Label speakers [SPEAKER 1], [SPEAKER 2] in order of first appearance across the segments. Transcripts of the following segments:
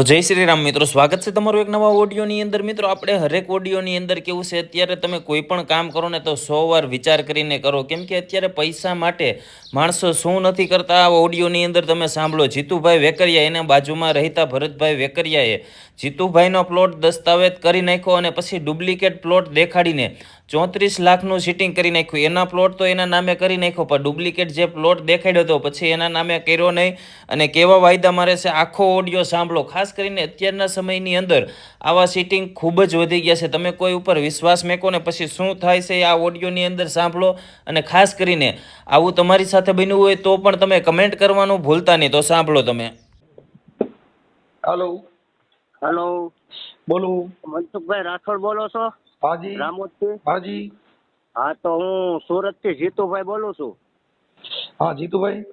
[SPEAKER 1] તો જય શ્રી રામ મિત્રો, સ્વાગત છે તમારું એક નવા ઓડિયોની અંદર. મિત્રો, આપણે હરેક ઓડિયોની અંદર કેવું છે? અત્યારે તમે કોઈ પણ કામ કરો ને તો સો વાર વિચાર કરીને કરો. કેમ કે અત્યારે પૈસા માટે માણસો શું નથી કરતા? આ ઓડિયોની અંદર તમે સાંભળો. જીતુભાઈ વેકરિયા એના બાજુમાં રહેતા ભરતભાઈ વેકરિયાએ જીતુભાઈનો પ્લોટ દસ્તાવેજ કરી નાખ્યો અને પછી ડુપ્લિકેટ પ્લોટ દેખાડીને ચોત્રીસ લાખનું સિટિંગ કરી નાખ્યું. એના પ્લોટ તો એના નામે કરી નાખ્યો, પણ ડુપ્લિકેટ જે પ્લોટ દેખાડ્યો હતો, પછી એના નામે કર્યો નહીં. અને કેવા વાયદા મારે છે, આખો ઓડિયો સાંભળો. ખાસ કરીને અત્યારના સમયની અંદર આવા સિટિંગ ખૂબ જ વધી ગયા છે. તમે કોઈ ઉપર વિશ્વાસ મેકો ને પછી શું થાય છે આ ઓડિયોની અંદર સાંભળો. અને ખાસ કરીને આવું તમારી સાથે બન્યું હોય તો પણ તમે કમેન્ટ કરવાનું ભૂલતા નહીં. તો સાંભળો તમે.
[SPEAKER 2] Hello
[SPEAKER 3] hello.
[SPEAKER 2] બોલો.
[SPEAKER 3] મનસુખભાઈ રાઠોડ બોલો છો?
[SPEAKER 2] હાજી.
[SPEAKER 3] રામોદથી?
[SPEAKER 2] હાજી.
[SPEAKER 3] હા તો હું સુરતથી જીતુભાઈ બોલું છું.
[SPEAKER 2] હા જીતુભાઈ.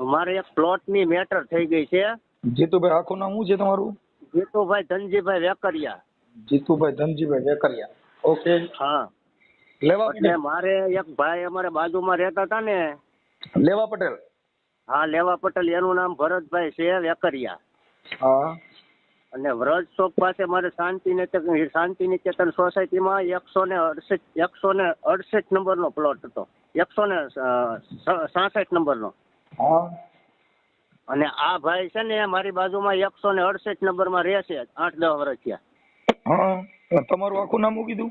[SPEAKER 3] મારે એક પ્લોટની મેટર થઈ ગઈ છે.
[SPEAKER 2] જીતુભાઈ આખું નામ શું છે તમારું?
[SPEAKER 3] જીતુભાઈ ધનજીભાઈ વેકરિયા.
[SPEAKER 2] જીતુભાઈ ધનજીભાઈ વેકરિયા. ઓકે.
[SPEAKER 3] હા.
[SPEAKER 2] લેવા
[SPEAKER 3] એટલે મારે એક ભાઈ અમારે બાજુમાં રહેતા હતા ને.
[SPEAKER 2] લેવા પટેલ.
[SPEAKER 3] હા લેવા પટેલ એનું નામ ભરતભાઈ છે વેકરિયા.
[SPEAKER 2] હા.
[SPEAKER 3] અને વ્રજ ચોક પાસે મારે શાંતિ શાંતિ નિકેતન સોસાયટીમાં એકસો ને અડસઠ એકસો ને અડસઠ નંબરનો પ્લોટ હતો. એકસો ને સાસઠ નંબરનો. અને આ ભાઈ છે ને મારી બાજુમાં એકસો ને અડસઠ નંબરમાં રહે છે આઠ દસ વર્ષ થયા.
[SPEAKER 2] તમારું આખું નામ કીધું?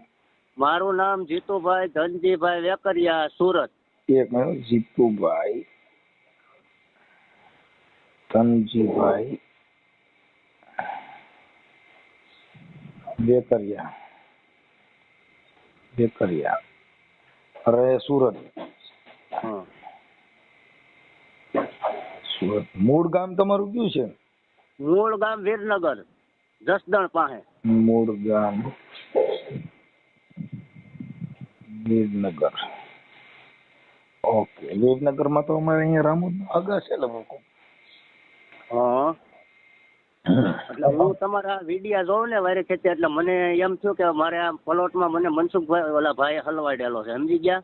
[SPEAKER 3] મારું નામ જીતુભાઈ ધનજીભાઈ વેકરિયા સુરત.
[SPEAKER 2] એક જીતુભાઈ ધનજીભાઈ વેકરિયા વેકરિયા અરે સુરત. સુરત. મૂળ ગામ તમારું કયું છે?
[SPEAKER 3] મૂળ ગામ વીરનગર. જસદણ પાસે.
[SPEAKER 2] મૂળ ગામ વીરનગર. ઓકે. વિરનગરમાં તો અમારે અહીંયા રામોદ આગા છે લગભગ
[SPEAKER 3] હં. એટલે હું. તમારા વિડિયા જોઉં ને વારે ખેતી એટલે મને એમ થયું કે મારે આ પ્લોટમાં મને મનસુખભાઈ ઓલા ભાઈ હલવાડેલો છે. સમજી ગયા?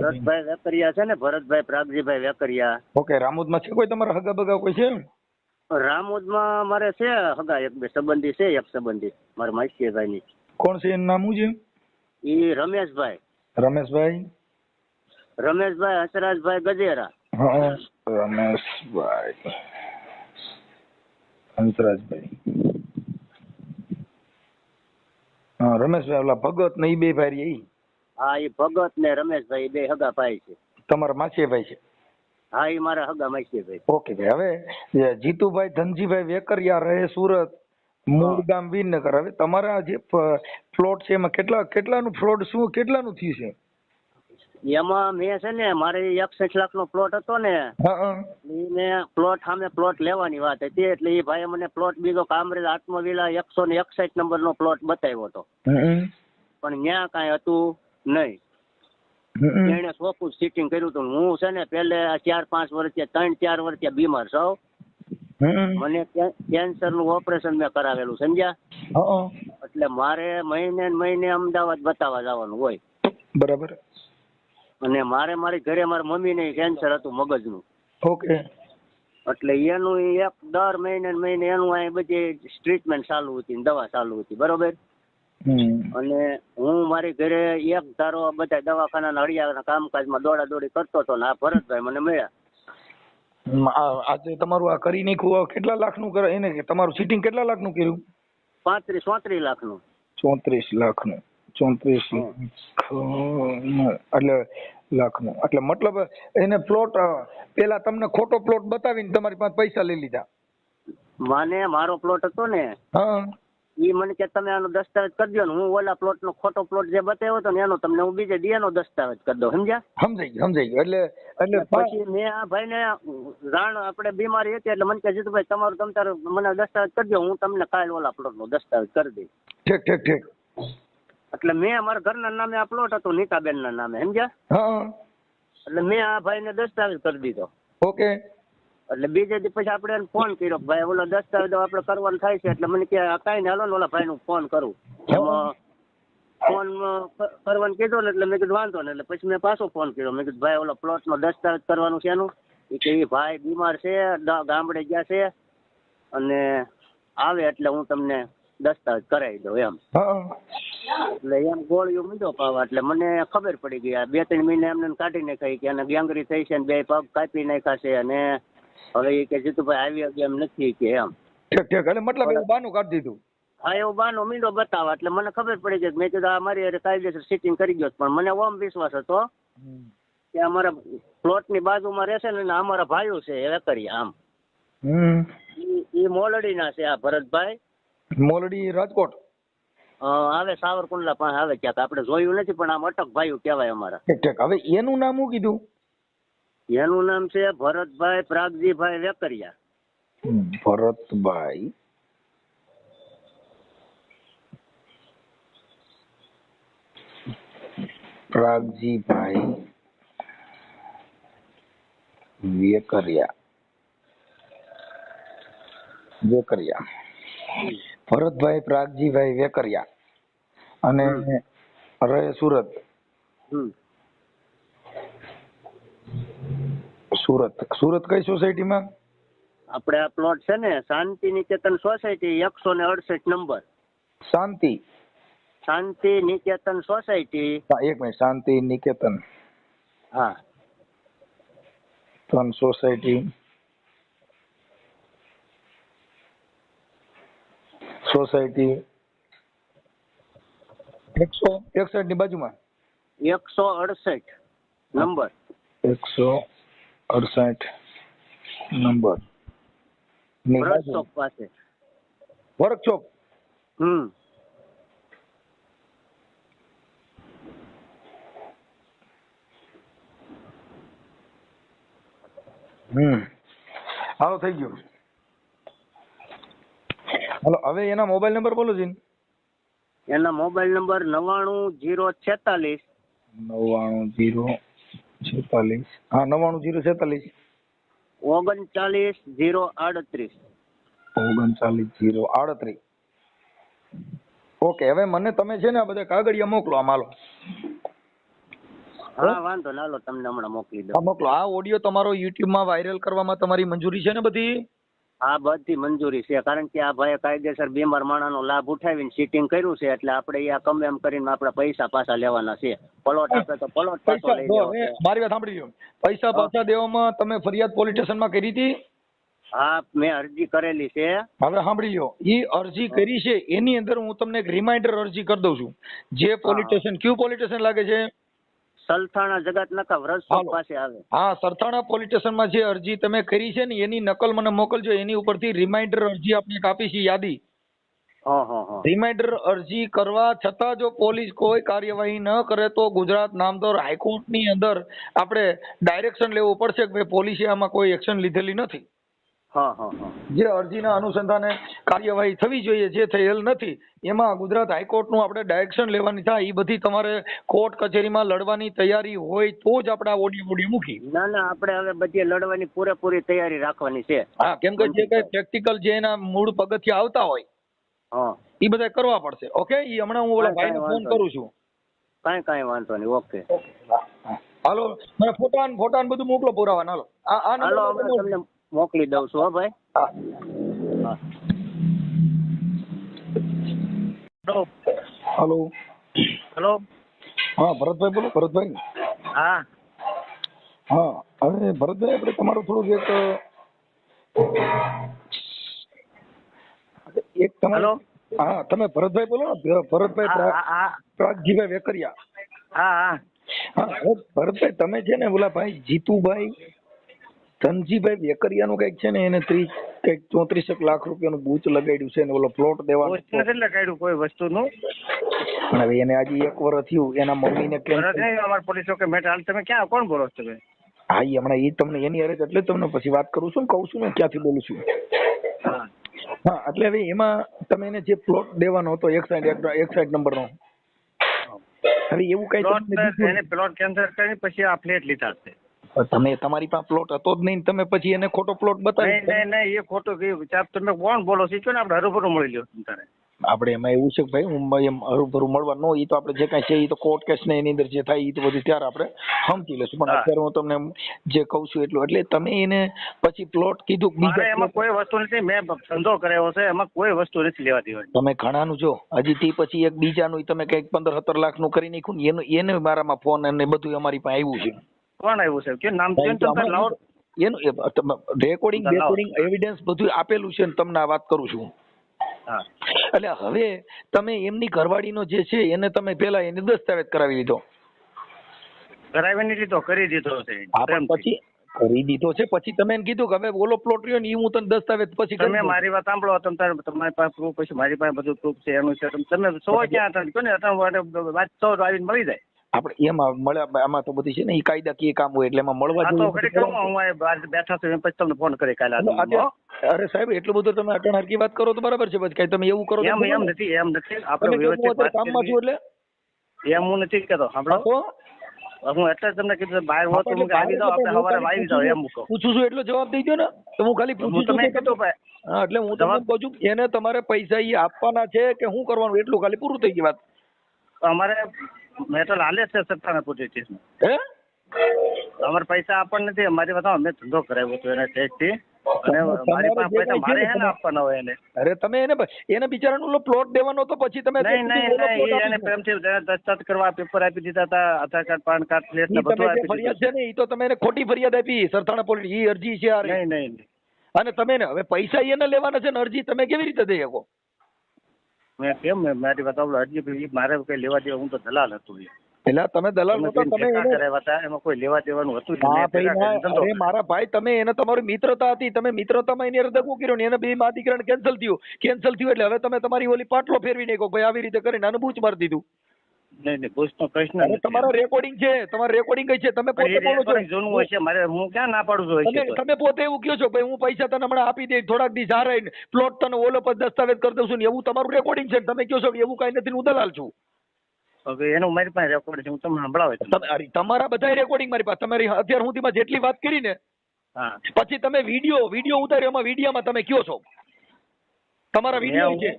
[SPEAKER 3] ભરતભાઈ વેકરિયા છે ને ભરતભાઈ પ્રાગજીભાઈ વેકરિયા.
[SPEAKER 2] ઓકે રામોદમાં છે કોઈ તમારા હગા બગા કોઈ છે
[SPEAKER 3] રામોદમાં મારે છે હગા એક બે સંબંધી છે એક સંબંધી. મારા માસીભાઈની
[SPEAKER 2] કોણ છે એનું નામ શું છે?
[SPEAKER 3] એ રમેશભાઈ.
[SPEAKER 2] રમેશભાઈ?
[SPEAKER 3] રમેશભાઈ હસરાજભાઈ ગજેરા.
[SPEAKER 2] રમેશભાઈ. હંસરાજભાઈ. હા રમેશભાઈ ઓલા ભગત ને ઈ બે ભાઈ એ
[SPEAKER 3] હા એ ભગત ને રમેશભાઈ બે હગા ભાઈ છે.
[SPEAKER 2] તમારા માસીભાઈ છે?
[SPEAKER 3] હા એ મારા હગા માસીભાઈ
[SPEAKER 2] ઓકે ભાઈ હવે જીતુભાઈ ધનજીભાઈ વેકરિયા રહે સુરત મૂળ ગામ વિનગર હવે તમારા જે પ્લોટ છે એમાં કેટલા કેટલાનું ફ્રોડ શું કેટલાનું થયું છે?
[SPEAKER 3] એમાં મેં છે ને મારે એકસઠ લાખ નો પ્લોટ હતો ને મેં પ્લોટ સામે પ્લોટ લેવાની વાત હતી એટલે એ ભાઈ મને પ્લોટ બીજો કામરેજ આત્મવિલા એકસો ને એકસઠ નંબર નો પ્લોટ બતાવ્યો હતો. પણ ત્યાં કાંઈ હતું નહીં. એને સોપું સિટિંગ કર્યું હતું. હું છે ને પેલે ચાર પાંચ વર્ષે ત્રણ ચાર વર્ષે બીમાર
[SPEAKER 2] સૌ
[SPEAKER 3] મને કેન્સરનું ઓપરેશન મેં કરાવેલું સમજ્યા? એટલે મારે મહિને મહિને અમદાવાદ બતાવવા જવાનું હોય.
[SPEAKER 2] બરાબર.
[SPEAKER 3] અને મારે મારી ઘરે મારા મમ્મીને કેન્સર હતું મગજનું.
[SPEAKER 2] ઓકે
[SPEAKER 3] એટલે એનું એક દર મહિને મહિને એનું અહીં બધી ટ્રીટમેન્ટ ચાલુ હતી દવા ચાલુ હતી બરોબર? અને હું મારી ઘરે એક ધારો બધા દવાખાના હળિયાના કામકાજમાં દોડા દોડી કરતો હતો ને આ ભરતભાઈ મને મળ્યા.
[SPEAKER 2] આજે તમારું આ કરી નાખ્યું કેટલા કેટલા લાખનું કરે એને તમારું સિટિંગ કેટલા લાખનું કર્યું?
[SPEAKER 3] પાંત્રીસ ચોત્રીસ લાખનું.
[SPEAKER 2] ચોત્રીસ લાખનું ચોત્રીસ એટલે લાખનું. એટલે મતલબ એને પ્લોટ પેલા તમને ખોટો પ્લોટ બતાવીને તમારી પાસે પૈસા લઈ લીધા.
[SPEAKER 3] માને મારો પ્લોટ હતો ને
[SPEAKER 2] હા.
[SPEAKER 3] ઈ મને કે તમે આનો દસ્તાવેજ કરી દો ને હું ઓલા પ્લોટ નો ખોટો પ્લોટ જે બતાવ્યો હતો ને એનો તમને હું બીજે ડીએ નો દસ્તાવેજ કરી દઉં સમજ્યા?
[SPEAKER 2] સમજાઈ ગયું સમજાઈ ગયું. એટલે એટલે
[SPEAKER 3] પછી મેં આ ભાઈ ને રાણ આપણે બીમારી હતી એટલે મને કે જીતુભાઈ તમારું તમ તારે મને દસ્તાવેજ કરી દો હું તમને કાલ ઓલા પ્લોટ નો દસ્તાવેજ કરી દઈશ.
[SPEAKER 2] ઠીક ઠીક ઠીક.
[SPEAKER 3] એટલે મેં અમારા ઘરના નામે આ પ્લોટ હતો નીતાબેન ના નામે સમજ્યા? એટલે મેં આ ભાઈ ને દસ્તાવેજ કરી દીધો.
[SPEAKER 2] ઓકે
[SPEAKER 3] એટલે બીજે દી પછી આપણે એને ફોન કર્યો ભાઈ ઓલો દસ્તાવેજ આપણે કરવાનું થાય છે એટલે મને કે કઈ ને હાલો ને ઓલા ભાઈ નું ફોન કરું ફોન કરવાનું કીધું ને એટલે મેં કીધું વાંધો ને. એટલે પછી મેં પાછો ફોન કર્યો. મેં કીધું ભાઈ ઓલો પ્લોટ નો દસ્તાવેજ કરવાનું છે એનું. એ કે એ ભાઈ બીમાર છે ગામડે ગયા છે અને આવે એટલે હું તમને દસ્તાવેજ કરાવી દઉં. એમ. એટલે એમ ગોળીઓ મીંડો પાવા એટલે મને ખબર પડી ગઈ આ બે ત્રણ મહિને એમને કાઢી નાખાઈ કે અને ગેંગરી થઈ છે બે પગ કાપી નાખ્યા છે અને હવે એ કે જીતુભાઈ આવી ગયા એમ નથી કે એમ.
[SPEAKER 2] ઠીક ઠીક. એટલે મતલબ એવું બાનું કાઢી દીધું?
[SPEAKER 3] હા એવું બાનો મીંડો બતાવા એટલે મને ખબર પડી ગઈ મેં કીધું આ મારી હારે કાયદેસર સિટિંગ કરી ગયો પણ મને ઓમ વિશ્વાસ હતો કે અમારા પ્લોટની બાજુમાં રહેશે ને અમારા ભાઈઓ છે એ કરી આમ. એ મોલડી ના છે આ ભરતભાઈ.
[SPEAKER 2] મોલડી રાજકોટ?
[SPEAKER 3] આવે સાવરકુંડલા પાસે આવે ક્યાંક. આપણે જોયું નથી પણ આમ અટક ભાઈઓ કહેવાય અમારા.
[SPEAKER 2] ઠીક હવે એનું નામ શું કીધું?
[SPEAKER 3] એનું નામ છે ભરતભાઈ પ્રાગજીભાઈ વેકરિયા.
[SPEAKER 2] ભરતભાઈ. પ્રાગજીભાઈ વેકરિયા. વેકરિયા. ભરતભાઈ પ્રાગજીભાઈ વેકરિયા. અને રહે સુરત. સુરત. સુરત કઈ સોસાયટીમાં?
[SPEAKER 3] આપણે આ પ્લોટ છે ને શાંતિ નિકેતન સોસાયટી એકસો ને અડસઠ નંબર.
[SPEAKER 2] શાંતિ.
[SPEAKER 3] શાંતિ નિકેતન સોસાયટી.
[SPEAKER 2] એક મિનિટ. શાંતિ નિકેતન.
[SPEAKER 3] હા.
[SPEAKER 2] ત્રણ સોસાયટી. સોસાયટી એકસો એકસઠની બાજુમાં?
[SPEAKER 3] એકસો અડસઠ નંબર.
[SPEAKER 2] એકસો અડસઠ નંબર. વર્કશોપ
[SPEAKER 3] ચોક પાસે.
[SPEAKER 2] વર્કશોપ?
[SPEAKER 3] હમ.
[SPEAKER 2] હમ. હાલો થઈ ગયું. હાલો હવે એના મોબાઈલ નંબર બોલો જીન.
[SPEAKER 3] એના મોબાઈલ નંબર નવ્વાણું જીરો છેતાલીસ.
[SPEAKER 2] નવ્વાણું જીરો છેતાલીસ. હા નવ્વાણું જીરો છેતાલીસ.
[SPEAKER 3] ઓગણચાલીસ જીરો આડત્રીસ.
[SPEAKER 2] ઓગણચાલીસ જીરો આડત્રીસ. ઓકે હવે મને તમે છે ને આ બધા કાગળિયા મોકલો આ માલો.
[SPEAKER 3] હા વાંધો ના લો તમને હમણાં મોકલી
[SPEAKER 2] આ
[SPEAKER 3] દઉં
[SPEAKER 2] મોકલો. આ ઓડિયો તમારો યુટ્યુબમાં વાયરલ કરવામાં તમારી મંજૂરી છે ને બધી?
[SPEAKER 3] હા બધી મંજૂરી છે કારણ કે આ ભાઈએ કાયદેસર બીમાર માણાનો લાભ ઉઠાવીને સીટિંગ કર્યું છે એટલે આપણે એ કમ એમ કરીને આપણે પૈસા પાછા લેવાના છે. પલોટ આપે તો પલોટ પાછો લઈ લેવો
[SPEAKER 2] મારી વાત સાંભળી લો પૈસા પાછા દેવામાં તમે ફરિયાદ પોલીસ સ્ટેશનમાં કરી હતી?
[SPEAKER 3] હા મેં અરજી કરેલી છે.
[SPEAKER 2] હવે સાંભળી લો એ અરજી કરી છે એની અંદર હું તમને એક રિમાઇન્ડર અરજી કરી દઉં છું. જે પોલીસ સ્ટેશન કયું પોલીસ સ્ટેશન લાગે છે?
[SPEAKER 3] સલથાણા જગત નકા વ્રજ પાસે આવે.
[SPEAKER 2] હા સરથાણા પોલીસ સ્ટેશનમાં જે અરજી તમે કરી છે ને એની નકલ મને મોકલજો. એની ઉપરથી રિમાઇન્ડર અરજી આપણે કાપી છે યાદી. રિમાઇન્ડર અરજી કરવા છતાં જો પોલીસ કોઈ કાર્યવાહી ન કરે તો ગુજરાત નામદાર હાઈકોર્ટની અંદર આપણે ડાયરેક્શન લેવું પડશે કે ભાઈ પોલીસે આમાં કોઈ એક્શન લીધેલી નથી. જે અરજીના અનુસંધાને કાર્યવાહી થવી જોઈએ જે થયેલ નથી એમાં ગુજરાત હાઈકોર્ટનું આપણે ડાયરેક્શન લેવાની થાય એ બધી તમારે કોર્ટ કચેરીમાં લડવાની તૈયારી હોય તો જ આપણે આ ઓડી ઓડિયો મૂકી.
[SPEAKER 3] ના ના આપણે હવે બધી લડવાની પૂરેપૂરી તૈયારી રાખવાની છે.
[SPEAKER 2] હા કેમ કે જે કઈ પ્રેક્ટિકલ જે એના મૂળ પગથિયા આવતા હોય
[SPEAKER 3] હા.
[SPEAKER 2] એ બધા કરવા પડશે. ઓકે? એ હમણાં હું ઓલા ભાઈને ફોન કરું છું.
[SPEAKER 3] કાંઈ કાંઈ વાંધો નહીં ઓકે.
[SPEAKER 2] હાલો મને ફોટા ને ફોટા બધું મોકલો પુરાવા હાલો. આ આ નંબર
[SPEAKER 3] તમને મોકલી દઉં છું હો ભાઈ.
[SPEAKER 2] હા.
[SPEAKER 3] હા.
[SPEAKER 2] હેલો. હા ભરતભાઈ બોલો ભરતભાઈ.
[SPEAKER 3] હા.
[SPEAKER 2] હા હવે ભરતભાઈ આપણે તમારું થોડુંક એક એક તમારો હા તમે ભરતભાઈ બોલો ને ભરતભાઈ પ્રાગજીભાઈ વેકરિયા.
[SPEAKER 3] હા હા.
[SPEAKER 2] હા ભરતભાઈ તમે છે ને ઓલા ભાઈ જીતુભાઈ ધનજીભાઈ વેકરિયાનું કંઈક છે ને એને ત્રીસ કંઈક ચોત્રીસેક લાખ રૂપિયાનું બૂચ લગાડ્યું છે ને ઓલો પ્લોટ દેવાનો
[SPEAKER 4] લગાડ્યું કોઈ વસ્તુનું.
[SPEAKER 2] પણ હવે એને આજે એક વર્ષ થયું એના મમ્મીને કેમ
[SPEAKER 4] અમારા પોલીસ મેટ હાલ તમે ક્યાં કોણ બોલો છો તમે?
[SPEAKER 2] હા એ હમણાં એ તમને એની અરજ એટલે તમને પછી વાત કરું છું કઉ કહું છું ને ક્યાંથી બોલું છું.
[SPEAKER 4] હા.
[SPEAKER 2] હા એટલે હવે એમાં તમે એને જે પ્લોટ દેવાનો હતો એક સાઈડ એક સાઈડ નંબર નો હવે એવું કઈ
[SPEAKER 4] પ્લોટ એને પ્લોટ કેન્સલ કરી પછી આ ફ્લેટ લીધા છે?
[SPEAKER 2] તમે તમારી પાસે પ્લોટ હતો જ નહીં તમે પછી એને ખોટો પ્લોટ બતાવી
[SPEAKER 4] નહીં નહીં એ ખોટો કયું ચાપ તમે કોણ બોલો? છો ને આપણે હરુભરું મળી લ્યો તારે.
[SPEAKER 2] આપણે એમાં એવું છે કે ભાઈ હું એમ હરુભરું મળવા નો એ તો આપણે જે કાંઈ છે એ તો કોર્ટ કેસ ને એની અંદર જે થાય એ તો બધું ત્યારે આપણે સમજી લેશું પણ અત્યારે હું તમને જે કહું છું એટલું એટલે તમે એને પછી પ્લોટ કીધું કે બીજા
[SPEAKER 4] એમાં કોઈ વસ્તુ નથી મેં ધંધો કરાયો છે એમાં કોઈ વસ્તુ નથી લેવા દેવાની
[SPEAKER 2] તમે ઘણાનું જો હજી તે પછી એક બીજાનું તમે કંઈક પંદર સત્તર લાખનું કરી નાખ્યું ને એનું એને મારામાં ફોન અને બધું અમારી પાસે આવ્યું છે.
[SPEAKER 4] કોણ આવ્યું સાહેબ? કે નામ
[SPEAKER 2] એનું રેકોર્ડિંગ રેકોર્ડિંગ એવિડન્સ બધું આપેલું છે ને તમને આ વાત કરું છું. એટલે હવે તમે એમની ઘરવાળીનો જે છે એને તમે પેલા એને દસ્તાવેજ કરાવી લીધો
[SPEAKER 4] કરાવી નહીં લીધો કરી દીધો છે.
[SPEAKER 2] પછી કરી દીધો છે. પછી તમે એને કીધું કે હવે ઓલો પ્લોટ રહ્યો ને એ હું તને દસ્તાવેજ પછી
[SPEAKER 4] તમે મારી વાત સાંભળો તમે તમારી પાસે પ્રૂફ પછી મારી પાસે બધું પ્રૂફ છે એનું છે. તમ- સો ક્યાં હતા? ને વાત સો આવીને મળી જાય.
[SPEAKER 2] આપણે એમાં મળ્યા આમાં તો બધી છે ને એ કાયદાકીય કામ હોય એટલે એમાં મળવા જેવું
[SPEAKER 4] હું બહાર બેઠા છું પછી તમને ફોન કરી કાલે
[SPEAKER 2] અરે સાહેબ એટલું બધું તમે અટણ હરકી વાત કરો તો બરાબર છે પછી કઈ તમે એવું કરો
[SPEAKER 4] એમ એમ નથી એમ નથી. આપણે વ્યવસ્થિત
[SPEAKER 2] કામમાં છું એટલે?
[SPEAKER 4] એમ હું નથી કહેતો સાંભળો. હું એટલે જ તમને કીધું બહાર હોત તો હું આવી જાઓ આપણે સવારે આવી જાઓ એમ મૂકો.
[SPEAKER 2] પૂછું છું એટલો જવાબ દઈ દો ને. તો હું ખાલી પૂછું
[SPEAKER 4] તમે કીધું
[SPEAKER 2] હા એટલે હું તમને કહું છું એને તમારે પૈસા એ આપવાના છે કે શું કરવાનું? એટલું ખાલી પૂરું થઈ ગયું વાત.
[SPEAKER 4] અમારે મેટલ હાલે છે સત્તાના
[SPEAKER 2] હે?
[SPEAKER 4] અમારે પૈસા આપણને નથી અમારી વાત મેં ધંધો કરાવ્યો હતો એને પાસે પૈસા
[SPEAKER 2] અરે તમે બિચારાનો ઓલો પ્લોટ દેવાનો હતો પછી તમે
[SPEAKER 4] નહીં નહીં નહીં એને પ્રેમથી દસ્તાવેજ કરવા પેપર આપી દીધા હતા Aadhaar card PAN card plate ને બધું આપી
[SPEAKER 2] ફરિયાદ છે ને એ તો તમે એને ખોટી ફરિયાદ આપી સરથાણા પોલીસ ઈ અરજી છે
[SPEAKER 4] નહીં નહીં.
[SPEAKER 2] અને તમે ને હવે પૈસા એને લેવાના છે ને અરજી તમે કેવી રીતે દઈ શકો?
[SPEAKER 4] મેં કેમ મારી વાત બી મારે કઈ લેવા દેવા હું તો દલાલ હતું.
[SPEAKER 2] એટલે તમે દલાલ
[SPEAKER 4] તમે
[SPEAKER 2] તમે
[SPEAKER 4] એમાં કોઈ લેવા દેવાનું હતું
[SPEAKER 2] અરે મારા ભાઈ તમે એને તમારી મિત્રતા હતી તમે મિત્રતામાં એની અર્ધ કર્યો ને એને બે મા દીકરાને કેન્સલ થયું. કેન્સલ થયું એટલે હવે તમે તમારી ઓલી પાટલો ફેરવી નાખો ભાઈ આવી રીતે કરીને આનું બૂચ મારી દીધું.
[SPEAKER 4] નહીં નહીં પૂછનો પ્રશ્ન
[SPEAKER 2] અરે
[SPEAKER 4] નથી.
[SPEAKER 2] રેકોર્ડિંગ છે તમારા રેકોર્ડિંગ કઈ છે? તમે પોતે બોલો છો.
[SPEAKER 4] જૂનું હશે મારે હું ક્યાં ના પાડું છું
[SPEAKER 2] તમે તમે પોતે એવું કહો છો ભાઈ હું પૈસા તને હમણાં આપી દઈ થોડાક દી જા રહીને પ્લોટ તને ઓલો પર દસ્તાવેજ કરી દઉં છું ને એવું તમારું રેકોર્ડિંગ છે તમે કહો છો એવું કઈ નથી હું દલાલ છું.
[SPEAKER 4] હવે એનું મારી પાસે રેકોર્ડ છે હું તમને સંભળાવે
[SPEAKER 2] તમારા બધા રેકોર્ડિંગ મારી પાસે. તમારી અત્યાર સુધીમાં જેટલી વાત કરી ને પછી તમે વીડિયો વીડિયો ઉતાર્યો એમાં વિડીયોમાં તમે કયો છો. તમારા વીડિયો છે.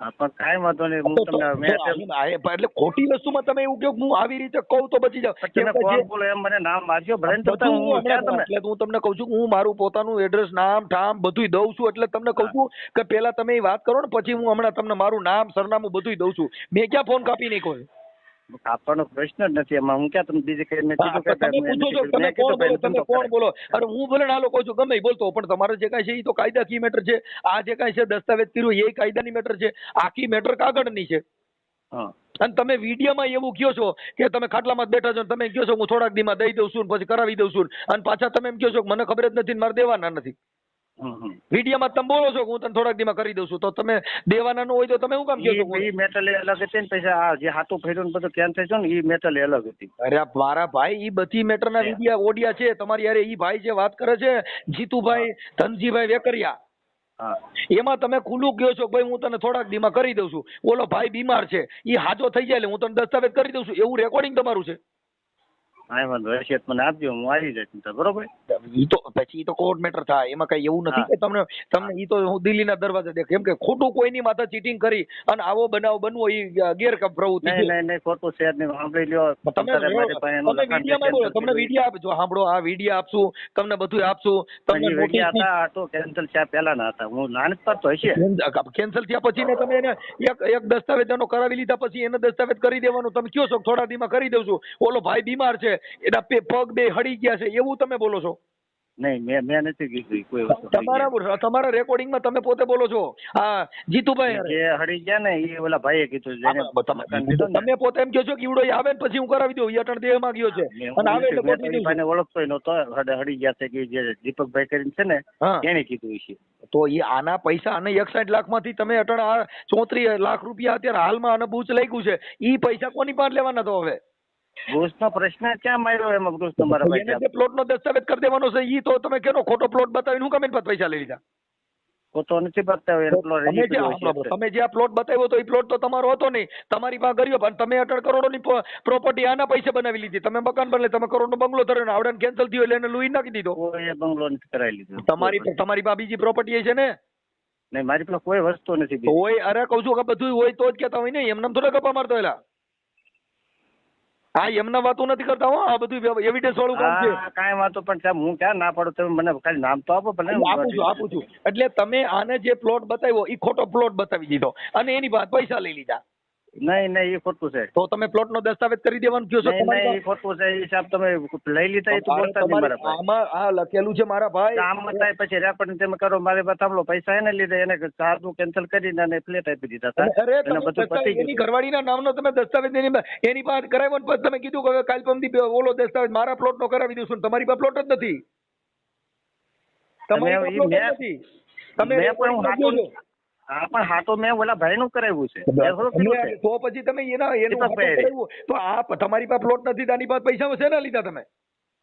[SPEAKER 4] પણ કાંઈ વાંધો નહીં હું તમને મેં
[SPEAKER 2] એટલે ખોટી વસ્તુમાં તમે એવું કહો કે હું આવી રીતે કહું તો બચી
[SPEAKER 4] તમે કોણ બોલો એમ મને નામ મારજો ભલે તો
[SPEAKER 2] હું એટલે હું તમને કહું છું હું મારું પોતાનું એડ્રેસ નામ ઠામ બધુંય દઉં છું એટલે તમને કહું છું કે પેલા તમે વાત કરો ને પછી હું હમણાં તમને મારું નામ સરનામું બધુંય દઉં છું. મેં ક્યાં ફોન કાપી નહીં છે?
[SPEAKER 4] આપવાનો પ્રશ્ન જ નથી. એમાં હું ક્યાં તમે બીજે કઈ મેં કીધું કે
[SPEAKER 2] તમે પૂછો છો તમે કોણ બોલો તમે કોણ બોલો? અરે હું ભલે ના લોકો છું ગમે બોલતો પણ તમારે જે કાંઈ છે એ તો કાયદાકીય મેટર છે. આ જે કાંઈ છે દસ્તાવેજ કર્યું એ કાયદાની મેટર છે. આખી મેટર કાગળની છે.
[SPEAKER 4] હા.
[SPEAKER 2] અને તમે વિડીયોમાં એવું કહો છો કે તમે ખાટલામાં બેઠા છો તમે કહો છો હું થોડાક દીમાં દઈ દઉં છું પછી કરાવી દઉં છું. અને પાછા તમે એમ કહો છો મને ખબર જ નથી મારે દેવાના નથી. વિડીયોમાં તમે બોલો છો હું તને થોડાક દીમાં કરી દઉં છું. તો તમે દેવાના નું હોય તો તમે શું કામ કહો છો
[SPEAKER 4] ઈ મેટલ એ અલગ હતી ને પૈસા આ જે હાથું ફેર્યું ને બધું કેન્સલ છે ને એ મેટલ અલગ હતી.
[SPEAKER 2] અરે મારા ભાઈ એ બધી મેટરના વિડીયા ઓડિયા છે. તમારી અરે એ ભાઈ જે વાત કરે છે જીતુભાઈ ધનજીભાઈ વેકરિયા.
[SPEAKER 4] હા.
[SPEAKER 2] એમાં તમે ખુલ્લું કહો છો ભાઈ હું તને થોડાક દીમાં કરી દઉં છું. ઓલો ભાઈ બીમાર છે. એ હાજો થઈ જાય એટલે હું તને દસ્તાવેજ કરી દઉં છું. એવું રેકોર્ડિંગ તમારું છે?
[SPEAKER 4] હા વાંધો હશે મને આપજો હું આવી જઈશ બરોબર?
[SPEAKER 2] ઈ તો પછી ઈ તો કોર્ટ મેટર થાય એમાં કઈ એવું નથી કે તમને તમને ઈ તો હું દિલ્હીના દરવાજા દેખ કેમ કે ખોટું કોઈની માથે ચીટિંગ કરી અને આવો બનાવ બનવો ઈ ગેર પ્રવૃત્તિ
[SPEAKER 4] નહીં નહીં નહીં ખોટું છે નહીં સાંભળી લ્યો.
[SPEAKER 2] તમે
[SPEAKER 4] અત્યારે મારી પાસે એનું
[SPEAKER 2] તમે
[SPEAKER 4] લખાણ
[SPEAKER 2] બોલો તમને. વીડિયો આપજો સાંભળો આ વીડિયો આપશું તમને બધું આપશું તમને
[SPEAKER 4] હજી હતા આ તો કેન્સલ થયા પહેલાના હતા હું નાનક તો હશે.
[SPEAKER 2] કેન્સલ થયા પછી ને તમે એને એક એક દસ્તાવેજ એનો કરાવી લીધા પછી એને દસ્તાવેજ કરી દેવાનું તમે કયો છો થોડા દીમાં કરી દઉં છું ઓલો ભાઈ બીમાર છે એના પગ બે હળી ગયા છે એવું તમે બોલો છો?
[SPEAKER 4] નહીં મેં મેં નથી કીધું કોઈ વસ્તુ
[SPEAKER 2] તમારા તમારા રેકોર્ડિંગમાં તમે પોતે બોલો છો. આ જીતુભાઈ
[SPEAKER 4] જે હળી ગયા ને એ ઓલા ભાઈએ કીધું
[SPEAKER 2] તમે- પોતે એમ કહો છો કે ઈવડો આવે ને પછી હું કરાવી દઉં ઈ દેહમાં ગયો છે. અને આવે એટલે કોઈ
[SPEAKER 4] ભાઈને ઓળખતો નહોતો હડે ગયા છે કે જે દીપકભાઈ કરીને છે ને એને કીધું છે.
[SPEAKER 2] તો એ આના પૈસા અને એકસાઠ લાખમાંથી તમે અટણ આ ચોત્રીસ લાખ રૂપિયા અત્યારે હાલમાં અને બૂચ લાગ્યું છે એ પૈસા કોની પાસે લેવાના તો હવે?
[SPEAKER 4] ઘૂસનો પ્રશ્ન ક્યાં માર્યો એમાં ઘૂસ તમારા ભાઈ
[SPEAKER 2] પ્લોટ નો દસ્તાવેજ કરી દેવાનો છે ઈ તો તમે કેનો ખોટો પ્લોટ બતાવીને હું કમેન્ટ એની પાસે લઈ લીધા?
[SPEAKER 4] ખોટો નથી બતાવ્યો
[SPEAKER 2] તમે જે આ પ્લોટ બતાવ્યો તો એ પ્લોટ તો તમારો હતો નહીં. તમારી પાસે કર્યો પણ તમે અઢાર કરોડોની પ્રોપર્ટી આના પૈસે બનાવી લીધી. તમે મકાન બદલે તમે કરોડનો બંગલો ધર્યો ને આવડે કેન્સલ થયો એટલે એને લુઈ નાખી દીધો.
[SPEAKER 4] કોઈ બંગલો નથી કરાવી લીધો.
[SPEAKER 2] તમારી તમારી પાસે બીજી પ્રોપર્ટી છે ને?
[SPEAKER 4] નહીં મારી પાસે કોઈ વસ્તુ નથી
[SPEAKER 2] હોય અરે કહું છું કે બધું હોય તો જ કેતા હોય ને. એમને થોડા ગપ્પા મારતો એલા હા એમના વાતો નથી કરતા હો આ બધું એવિડન્સ વાળું કામ છે.
[SPEAKER 4] કાંઈ વાંધો પણ સાહેબ હું ક્યાં ના પાડું તમે મને ખાલી નામ તો આપો ભલે
[SPEAKER 2] આપું છું આપું છું. એટલે તમે આને જે પ્લોટ બતાવ્યો એ ખોટો પ્લોટ બતાવી દીધો. અને એની વાત પૈસા લઈ લીધા.
[SPEAKER 4] નહીં નહીં એ ખોટું છે.
[SPEAKER 2] તો તમે પ્લોટ નો દસ્તાવેજ કરી દેવાનું કયો છો
[SPEAKER 4] નહીં એ ખોટું છે એ સાહેબ તમે લઈ લીધા એ તો બોલતા નહીં મારા પાસે
[SPEAKER 2] આમાં આ લખેલું છે મારા ભાઈ.
[SPEAKER 4] કામ થાય પછી રેકોર્ડિંગ તમે કરો મારે બતાવલો પૈસા એને લીધે એને ચાર્જનું કેન્સલ કરીને અને ફ્લેટ આપી દીધા હતા.
[SPEAKER 2] અરે તમે
[SPEAKER 4] બધું પતી ગયું.
[SPEAKER 2] ઘરવાળીના નામનો તમે દસ્તાવેજ એની એની પાસે કરાવ્યો ને પછી તમે કીધું કે કાલ પરમદી ઓલો દસ્તાવેજ મારા પ્લોટ નો કરાવી દઉં છું તમારી પાસે પ્લોટ જ નથી. તમારી પાસે
[SPEAKER 4] તમે
[SPEAKER 2] જ
[SPEAKER 4] મેં-
[SPEAKER 2] નથી. તમે
[SPEAKER 4] હું પણ હા તો મેં ઓલા ભાઈનું કરાવ્યું છે. મેં
[SPEAKER 2] તો પછી તમે એના એનું
[SPEAKER 4] ભાઈ.
[SPEAKER 2] તો આ તમારી પાસે પ્લોટ નથી તાની પાસે પૈસા શેના લીધા તમે?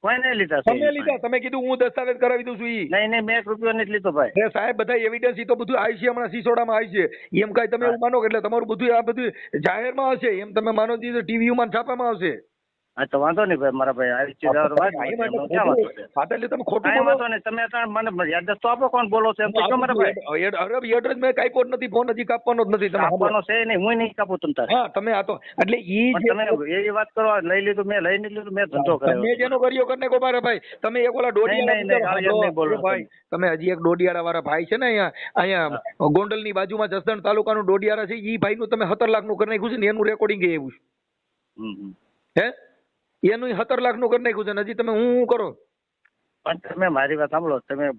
[SPEAKER 4] કોઈ લીધા
[SPEAKER 2] તમે લીધા. તમે કીધું હું દસ્તાવેજ કરાવી દઉં છું ઈ.
[SPEAKER 4] નહીં નહીં મેં એક રૂપિયો નથી લીધો ભાઈ.
[SPEAKER 2] એ સાહેબ બધા એવિડન્સ તો બધું આવી છે હમણાં સિસોડામાં આવી છે. એમ કાંઈ તમે એવું માનો એટલે તમારું બધું આ બધું જાહેરમાં હશે. એમ તમે માનો છો ટીવીમાં છાપામાં આવશે
[SPEAKER 4] હા તો વાંધો નહીં ભાઈ મારા ભાઈ આવી ચીજ
[SPEAKER 2] તમે ખોટું
[SPEAKER 4] વાંધો નહીં તમે મને એડ્રેસ તો આપો કોણ બોલો છો એમ તો મારા ભાઈ.
[SPEAKER 2] અરે એડ્રેસ મેં કાપ્યો જ નથી ફોન હજી કાપવાનો જ નથી તમે
[SPEAKER 4] આપવાનો છે નહીં હું નહીં કાપું તમ તારે.
[SPEAKER 2] હા તમે આ તો એટલે ઈ
[SPEAKER 4] તમે એવી વાત કરો લઈ લીધું મેં લઈ લીધું મેં ધંધો
[SPEAKER 2] કર્યો.
[SPEAKER 4] કર્યો
[SPEAKER 2] જેનો કર્યો કરને કો મારા ભાઈ. તમે એક ઓલા ડોડિયાળા
[SPEAKER 4] બોલો
[SPEAKER 2] ભાઈ તમે. હજી એક ડોડિયાળા વાળા ભાઈ છે ને અહીંયા અહીંયા ગોંડલની બાજુમાં જસદણ તાલુકાનું ડોડિયાળા છે ઈ ભાઈનું તમે સત્તર લાખનું કરી નાખ્યું છે ને એનું રેકોર્ડિંગ એવું છે. હે? એનું સત્તર લાખનું કરી નાખ્યું છે હજી તમે હું હું કરો?
[SPEAKER 4] પણ તમે મારી વાત સાંભળો તમે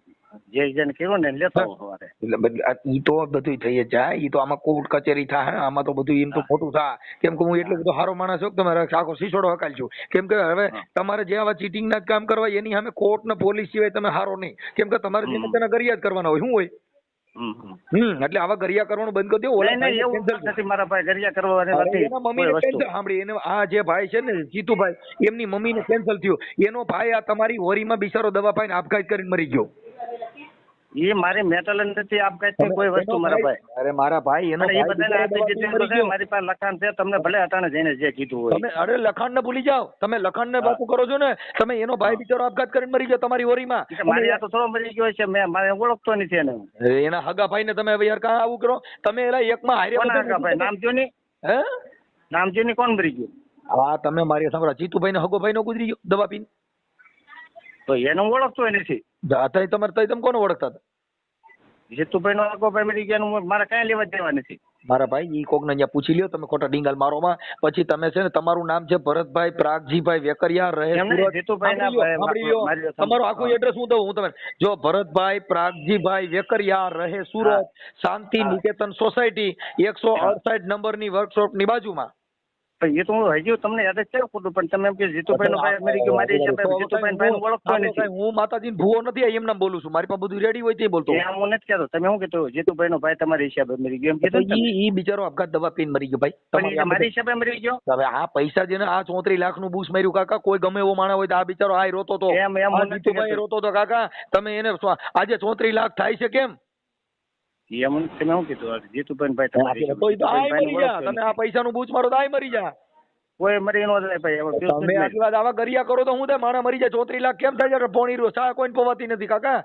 [SPEAKER 4] જે જેને કીધું ને લેતો સવારે.
[SPEAKER 2] એટલે ઈ તો બધું થઈ જાય ઈ તો આમાં કોર્ટ કચેરી થાય આમાં તો બધું એમ તો ખોટું થાય. કેમ કે હું એટલો બધો સારો માણસ છું કે તમારે આખો શીશોડો હકાલ છું કેમ કે હવે તમારે જે આવા ચીટિંગ ના કામ કરવા એની સામે કોર્ટ ને પોલીસ સિવાય તમે હારો નહીં. કેમ કે તમારે જેને તેના ગરિયા જ કરવાના હોય શું હોય?
[SPEAKER 4] હમ,
[SPEAKER 2] એટલે આવા ગરિયા કરવાનું બંધ કરી દો ઓલા
[SPEAKER 4] નહીં એવું નથી મારા ભાઈ ગરિયા કરવાની નથી.
[SPEAKER 2] એના મમ્મીને સાંભળી એને આ જે ભાઈ છે ને જીતુભાઈ એમની મમ્મીને કેન્સલ થયું. એનો ભાઈ આ તમારી હોરીમાં બિચારો દવા પાઈને આપઘાત કરીને મરી ગયો.
[SPEAKER 4] એ મારી મેટલ નથી આપઘાતની કોઈ વસ્તુ મારા ભાઈ
[SPEAKER 2] અરે મારા ભાઈ એનો
[SPEAKER 4] એ બધાને
[SPEAKER 2] મરી
[SPEAKER 4] પાસે લખાણ છે તમને ભલે અટાણે જઈને જે કીધું હોય.
[SPEAKER 2] તમે અરે લખાણ ને ભૂલી જાઓ. તમે લખાણ ને બાપુ કરો છો ને તમે એનો ભાઈ બિચારો આપઘાત કરીને મરી ગયો તમારી
[SPEAKER 4] ઓરીમાં મારી આ તો થોડો મરી ગયો છે મેં મારે ઓળખતો નથી એને.
[SPEAKER 2] એના હગા ભાઈ ને તમે યાર કાં આવું કરો? તમે એલા એકમાં હારે
[SPEAKER 4] આગા ભાઈ? નામ જો ની
[SPEAKER 2] હે?
[SPEAKER 4] નામ જો ની કોણ મરી ગયું?
[SPEAKER 2] હા તમે મારી સાંભળો જીતુભાઈ ને હગો ભાઈ નો ગુજરી ગયો દવા પીને.
[SPEAKER 4] તો એને હું ઓળખતો નથી.
[SPEAKER 2] અત્યારે તમારે તઈ તમે કોને ઓળખતા હતા?
[SPEAKER 4] જીતુભાઈ નો આખો ફેમિલી ગયા મારે કઈ લેવા દેવા નથી.
[SPEAKER 2] મારા ભાઈ ઈ કોક અહીંયા પૂછી લ્યો તમે ખોટા ડીંગાલ મારોમાં પછી તમે છે ને તમારું નામ છે ભરતભાઈ પ્રાગજીભાઈ વેકરિયા રહે.
[SPEAKER 4] મારી
[SPEAKER 2] તમારું આખું એડ્રેસ હું દઉં હું તમે જો ભરતભાઈ પ્રાગજીભાઈ વેકરિયા રહે સુરત શાંતિ નિકેતન સોસાયટી એકસો અડસાઠ નંબરની વર્કશોપની બાજુમાં.
[SPEAKER 4] પણ એ તો હું હજી તમને યાદ જ ખોટું પણ તમે એમ કે જીતુભાઈ નો ભાઈ મરી મારી જીતુભાઈ ભાઈ ઓળખતો નથી.
[SPEAKER 2] હું માતાજી ભૂવો નથી એમ નામ બોલું છું. મારી પાસે બધું રેડી હોય તે બોલતો
[SPEAKER 4] એમ હું નથી કહેતો. તમે શું કહેતો જીતુભાઈ નો ભાઈ તમારી હિસાબે મરી ગયો એમ કીધું
[SPEAKER 2] ઈ બિચારો આપઘાત દવા પીને મરી ગયો ભાઈ.
[SPEAKER 4] મારી હિસાબે મરી ગયો
[SPEAKER 2] હવે આ પૈસા જેને આ ચોત્રીસ લાખનું બૂસ માર્યું કાકા કોઈ ગમે એવો માણસ હોય તો આ બિચારો આ રોતો તો.
[SPEAKER 4] એમ- એમ
[SPEAKER 2] જીતુભાઈ રોતો તો કાકા તમે એને આજે ચોત્રીસ લાખ થાય છે કેમ?
[SPEAKER 4] એમ તમે શું કીધું? જીતુભાઈ ભાઈ
[SPEAKER 2] મરી તમે આ પૈસાનું બૂચ મારો તો આય મરી જા.
[SPEAKER 4] કોઈ મરી ન જાય ભાઈ
[SPEAKER 2] તમે આટલી વાત આવા ગરિયા કરો તો હું થાય? માણા મરી જાય. ચોત્રીસ લાખ કેમ થાય? છે પોણી રહ્યો. સા કોઈ પવાતી નથી કાકા.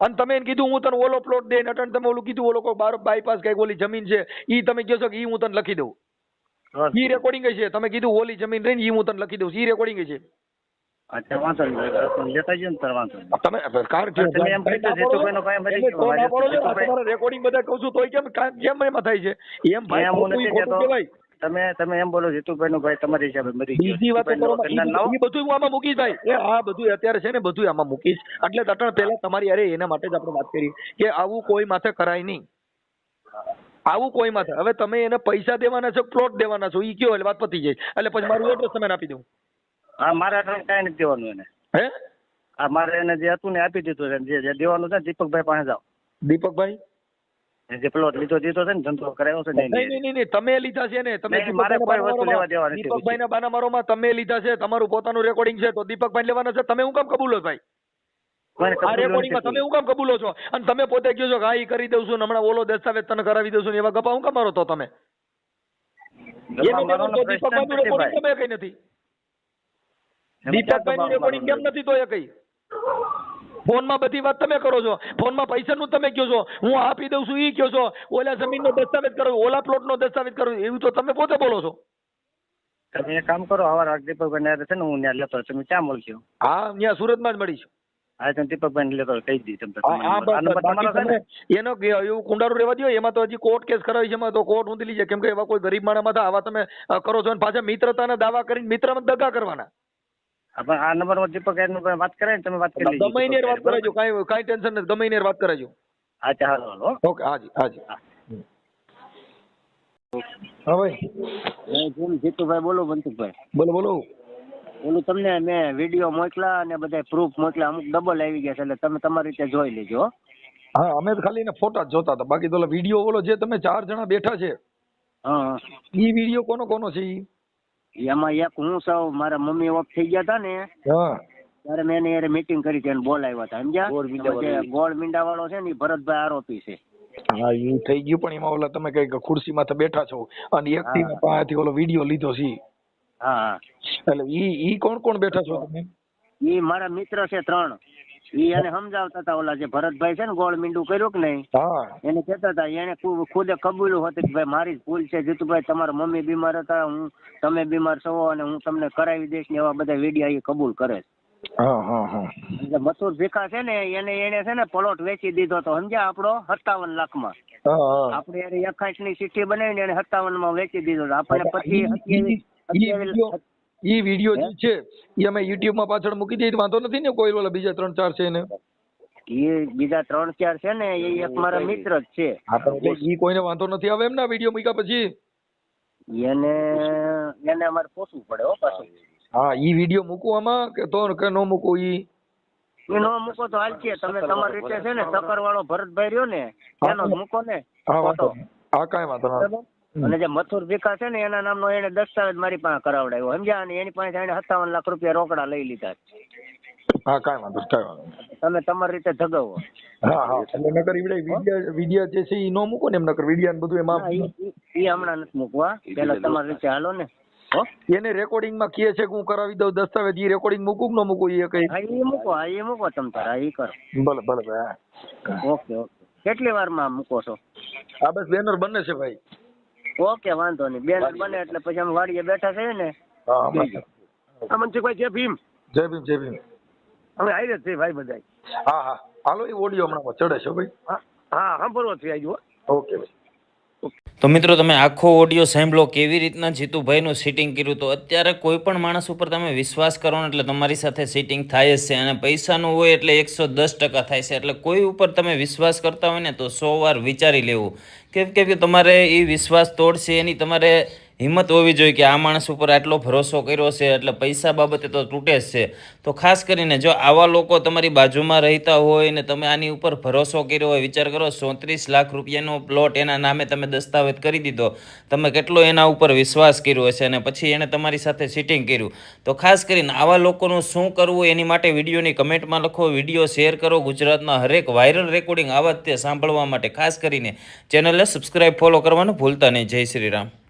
[SPEAKER 2] અને તમે એને કીધું હું તને ઓલો પ્લોટ દે અટણ તમે ઓલું કીધું ઓલો બાર બાયપાસ કંઈક ઓલી જમીન છે ઈ તમે કહો છો કે ઈ હું તને લખી દઉં. ઈ રેકોર્ડિંગ છે. તમે કીધું ઓલી જમીન રહીને ઈ હું તને લખી દઉં. ઈ રેકોર્ડિંગ છે.
[SPEAKER 4] અચ્છા વાંધો નહીં લેતા જજો ને તાર વાંધો
[SPEAKER 2] તમે કાર
[SPEAKER 4] તમે એમ કીધું જીતુભાઈનો ભાઈ મરી ગયો. મારે
[SPEAKER 2] રેકોર્ડિંગ બધા કહું છું તોય કેમ કેમ એમાં થાય છે? એમ ભાઈ
[SPEAKER 4] હું નથી કહેતો. તમે તમે એમ બોલો જીતુભાઈ નો ભાઈ તમારી હિસાબે મરી
[SPEAKER 2] બીજી વાતો કરો
[SPEAKER 4] ના
[SPEAKER 2] બધું હું આમાં મૂકીશ ભાઈ. એ આ બધું અત્યારે છે ને બધું આમાં મૂકીશ. એટલે તટણ પહેલા તમારી અરે એના માટે જ આપણે વાત કરી કે આવું કોઈ માથે કરાય નહીં. આવું કોઈ માથે. હવે તમે એને પૈસા દેવાના છો પ્લોટ દેવાના છો ઈ કયો? એટલે વાત પતી જાય. એટલે પછી મારું એડ્રેસ તમે આપી દઉં.
[SPEAKER 4] હા મારે કાંઈ નથી દેવાનું એને.
[SPEAKER 2] હે?
[SPEAKER 4] આ મારે એને જે હતું ને આપી દીધું છે. જે દેવાનું છે દીપકભાઈ પાસે જાઓ.
[SPEAKER 2] દીપકભાઈ?
[SPEAKER 4] જે પ્લોટ લીધો દીધો છે ને ધંધો કરાયો છે
[SPEAKER 2] નહીં નહીં નહીં તમે લીધા છે ને. તમે
[SPEAKER 4] મારે કોઈ વસ્તુ લેવા દેવા નથી.
[SPEAKER 2] દીપકભાઈના બાનામારોમાં તમે લીધા છે તમારું પોતાનું રેકોર્ડિંગ છે તો દીપકભાઈ લેવાના છે તમે હું કામ કબૂલો ભાઈ? આ રેકોર્ડિંગમાં તમે હું કામ કબૂલો છો? અને તમે પોતે કહો છો કે હા એ કરી દઉં છું હમણાં ઓલો દસ્તાવેજ તને કરાવી દઉં છું ને એવા ગપા હું કામ મારો તો તમે? એનું દીપકભાઈનું રેકોર્ડિંગ તમે કઈ નથી.
[SPEAKER 4] દબાણ
[SPEAKER 2] રેકોર્ડિંગ કેમ નથી તો એ કઈ? ફોનમાં બધી વાત તમે કરો છો. ફોનમાં પૈસાનું તમે કહો છો. હું આપી દઉં છું ઈ કહો છો. ઓલા જમીનનો દસ્તાવેજ કરો ઓલા પ્લોટનો દસ્તાવેજ કરો એવું તો તમે પોતે બોલો છો.
[SPEAKER 4] તમે એક કામ કરો હવાર દીપકભાઈ ને છે ને હું ત્યાં લેતો તમે ક્યાં મળશો?
[SPEAKER 2] હા ત્યાં સુરતમાં જ મળીશું
[SPEAKER 4] હા તમે દીપકભાઈ ને લેતો કહી છે
[SPEAKER 2] એનો કે એવું કુંડારું રહેવા દો એમાં તો હજી કોર્ટ કેસ કરાવી છે એમાં તો કોર્ટ ઊંધી લીજે કેમ કે એવા કોઈ ગરીબ માણસમાં તો આવા તમે કરો છો અને પાછા મિત્રતાના દાવા કરીને મિત્રમાં દગા કરવાના.
[SPEAKER 4] હા, પણ આ નંબરમાં દીપકભાઈ નું વાત કરે ને તમે વાત કરી
[SPEAKER 2] ગમે એને વાત કરાજો કઈ કાંઈ ટેન્શન નથી ગમે એને વાત કરાજો.
[SPEAKER 4] હા ચાલો હાલો
[SPEAKER 2] ઓકે હાજી હાજી. હા. ભાઈ.
[SPEAKER 3] જીતુભાઈ બોલો મનસુખભાઈ.
[SPEAKER 2] બોલો બોલો.
[SPEAKER 3] ઓલું તમને મેં વીડિયો મોકલા અને બધા પ્રૂફ મોકલા અમુક ડબલ આવી ગયા છે એટલે તમે તમારી રીતે જોઈ લેજો હા.
[SPEAKER 2] અમે ખાલી એને ફોટા જ જોતા હતા. બાકી તો વીડિયો ઓલો જે તમે ચાર જણા બેઠા છે
[SPEAKER 3] હા.
[SPEAKER 2] ઈ વીડિયો કોનો કોનો છે ઈ?
[SPEAKER 3] એમાં એક હું સૌ મારા મમ્મી ઓફ થઈ ગયા હતા ને ત્યારે મેં એને મીટિંગ કરી હતી બોલાવ્યા હતા સમજ્યા? ગોળ મીંડા વાળો છે ને ભરતભાઈ આરોપી છે.
[SPEAKER 2] હા એ થઈ ગયું પણ એમાં ઓલા તમે કંઈક ખુરશી માથે બેઠા છો અને એક થી પાસેથી ઓલો વીડિયો લીધો છે.
[SPEAKER 3] હા
[SPEAKER 2] એટલે ઈ ઈ કોણ કોણ બેઠા છો તમે?
[SPEAKER 3] ઈ મારા મિત્ર છે ત્રણ. ઈ એને સમજાવતા હતા ઓલા જે ભરતભાઈ છે ને ગોળ મીંડું કર્યું કે નહીં? એને કહેતા હતા એને ખુદે કબૂલ્યું હતું કે ભાઈ મારી જ ભૂલ છે જીતુભાઈ તમારા મમ્મી બીમાર હતા હું તમે બીમાર છો અને હું તમને કરાવી દઈશ ને એવા બધા વિડિયા એ કબૂલ કરે છે. એટલે મથુર ભીખા છે ને એને એને છે ને પ્લોટ વેચી દીધો તો સમજ્યા આપડો સત્તાવન લાખમાં આપડે એકાંશની ચિઠ્ઠી બનાવીને એને સત્તાવનમાં વેચી દીધો તો આપણે પછી
[SPEAKER 2] ઈ-
[SPEAKER 3] સત્યાવીસ
[SPEAKER 2] વીડિયો જે છે ઈ અમે YouTube માં પાછળ મૂકી દઈએ વાંધો નથી ને કોઈ ઓલા બીજા ત્રણ ચાર છે ને
[SPEAKER 3] એ બીજા ત્રણ ચાર છે ને એ એક મારા મિત્ર જ છે.
[SPEAKER 2] એટલે ઈ કોઈને વાંધો નથી. આવે એમ ના વીડિયો મૂક્યા પછી?
[SPEAKER 3] એને એને અમારે પોસવું પડે હો પાછું.
[SPEAKER 2] હા ઈ વીડિયો મૂકું આમાં કે તો કે નો મૂકું ઈ?
[SPEAKER 3] એ નો મૂકો તો હાલ છે તમે તમારી રીતે છે ને સકર વાળો ભરતભાઈ રહ્યો ને એનો મૂકો ને
[SPEAKER 2] હા વાંધો હા કાંઈ વાંધો નહીં
[SPEAKER 3] અને જે મથુર ભીખા છે ને એના નામનો એને દસ્તાવેજ મારી પાસે કરાવડાવ્યો સમજ્યા? અને એની પાસે એને સત્તાવન લાખ રૂપિયા રોકડા લઈ લીધા
[SPEAKER 2] હા કાંઈ વાંધો કાંઈ વાંધો
[SPEAKER 3] તમે તમારી રીતે જગાવો
[SPEAKER 2] હા હા. એટલે નકર ઈ વીડિયો વીડિયો જે છે ઈ નો મૂકો ને એમ નકર વીડિયો ને બધું એમાં
[SPEAKER 3] ઈ- ઈ- ઈ હમણાં નથી મૂકવા. પેલા તમારી રીતે હાલો ને.
[SPEAKER 2] એને રેકોર્ડિંગમાં કહે છે કે હું કરાવી દઉં દસ્તાવેજ ઈ રેકોર્ડિંગ મૂકું કે ન મૂકું ઈ કઈ?
[SPEAKER 3] હા એ મૂકો હા ઈ મૂકો તમ તાર ઈ કરો.
[SPEAKER 2] ભલે ભલે ભાઈ
[SPEAKER 3] ઓકે ઓકે. કેટલી વારમાં મૂકો છો?
[SPEAKER 2] આ બસ બેનર બને છે ભાઈ.
[SPEAKER 3] ઓકે વાંધો નહીં. બેન બને એટલે પછી અમે વાડીએ બેઠા છીએ ને.
[SPEAKER 2] હા.
[SPEAKER 4] મનસુખભાઈ જય ભીમ.
[SPEAKER 2] જય ભીમ જય ભીમ.
[SPEAKER 4] અમે આવી જ છે ભાઈ બધા
[SPEAKER 2] હા હા. હાલો એ ઓડિયો હમણાં ચડે છે ભાઈ.
[SPEAKER 4] હા સાંભળવો છે આવી
[SPEAKER 2] ઓકે ભાઈ.
[SPEAKER 1] તો મિત્રો, તમે આખો ઓડિયો સાંભળો. કેવી રીતના જીતુભાઈનું સીટિંગ કર્યું? તો અત્યારે કોઈ પણ માણસ ઉપર તમે વિશ્વાસ કરો ને, એટલે તમારી સાથે સીટિંગ થાય જ છે. અને પૈસાનું હોય એટલે એકસો દસ ટકા થાય છે. એટલે કોઈ ઉપર તમે વિશ્વાસ કરતા હોય ને, તો સો વાર વિચારી લેવું. કેમ કે તમારે એ વિશ્વાસ તોડશે એની તમારે હિંમત હોવી જોઈએ કે આ માણસ ઉપર આટલો ભરોસો કર્યો છે, એટલે પૈસા બાબતે તો તૂટે જ છે. તો ખાસ કરીને જો આવા લોકો તમારી બાજુમાં રહેતા હોય ને તમે આની ઉપર ભરોસો કર્યો હોય, વિચાર કરો ચોત્રીસ લાખ રૂપિયાનો પ્લોટ એના નામે તમે દસ્તાવેજ કરી દીધો, તમે કેટલો એના ઉપર વિશ્વાસ કર્યો હશે અને પછી એણે તમારી સાથે સિટિંગ કર્યું. તો ખાસ કરીને આવા લોકોનું શું કરવું એની માટે વિડીયોની કમેન્ટમાં લખો, વીડિયો શેર કરો, ગુજરાતના હરેક વાયરલ રેકોર્ડિંગ આવા તે સાંભળવા માટે ખાસ કરીને ચેનલને સબસ્ક્રાઈબ ફોલો કરવાનું ભૂલતા નહીં. જય શ્રી રામ.